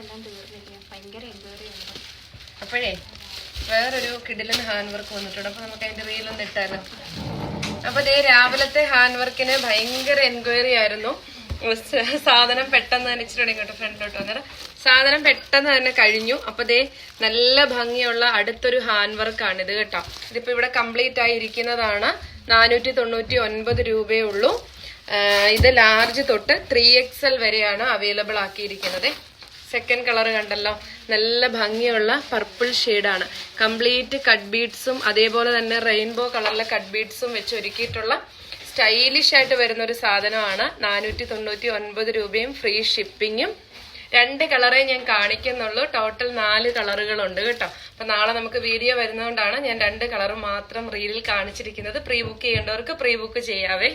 എല്ലാം തീർന്നില്ല ഭയങ്കര എൻക്വയറി ഉണ്ട്. അപ്പോഴേ വേറൊരു കിടിലൻ ഹാൻഡ് വർക്ക് വന്നിട്ടുണ്ട്. അപ്പൊ നമുക്ക് അതിന്റെ റീലൊന്ന് ഇട്ടാലോ? അപ്പൊ ദേ രാവിലത്തെ ഹാൻഡ് വർക്കിന് ഭയങ്കര എൻക്വയറി ആയിരുന്നു. സാധനം പെട്ടെന്ന് തന്നെ ഇച്ചിരി ഇങ്ങോട്ട് ഫ്രണ്ടിലോട്ട് വന്നത് സാധനം പെട്ടെന്ന് തന്നെ കഴിഞ്ഞു. അപ്പൊ ദേ നല്ല ഭംഗിയുള്ള അടുത്തൊരു ഹാൻഡ് വർക്കാണ് ഇത് കേട്ടോ. ഇതിപ്പോ ഇവിടെ കംപ്ലീറ്റ് ആയി ഇരിക്കുന്നതാണ് നാനൂറ്റി തൊണ്ണൂറ്റി ഒൻപത് രൂപയേ ഉള്ളൂ. ഇത് ലാർജ് തൊട്ട് ത്രീ എക്സ് എൽ വരെയാണ് അവൈലബിൾ ആക്കിയിരിക്കുന്നത്. സെക്കൻഡ് കളർ കണ്ടല്ലോ. നല്ല ഭംഗിയുള്ള പർപ്പിൾ ഷെയ്ഡാണ് കംപ്ലീറ്റ് കട്ട് ബീഡ്സും അതേപോലെ തന്നെ റെയിൻബോ കളറിലെ കട്ട് ബീഡ്സും വെച്ച് ഒരുക്കിയിട്ടുള്ള സ്റ്റൈലിഷ് ആയിട്ട് വരുന്ന ഒരു സാധനമാണ്. നാനൂറ്റി തൊണ്ണൂറ്റി ഒൻപത് രൂപയും ഫ്രീ ഷിപ്പിങ്ങും രണ്ട് കളറേ ഞാൻ കാണിക്കുന്നുള്ളൂ. ടോട്ടൽ നാല് കളറുകളുണ്ട് കേട്ടോ. അപ്പൊ നാളെ നമുക്ക് വീഡിയോ വരുന്നതുകൊണ്ടാണ് ഞാൻ രണ്ട് കളർ മാത്രം റീലിൽ കാണിച്ചിരിക്കുന്നത്. പ്രീ ബുക്ക് ചെയ്യേണ്ടവർക്ക് പ്രീ ബുക്ക് ചെയ്യാവേ.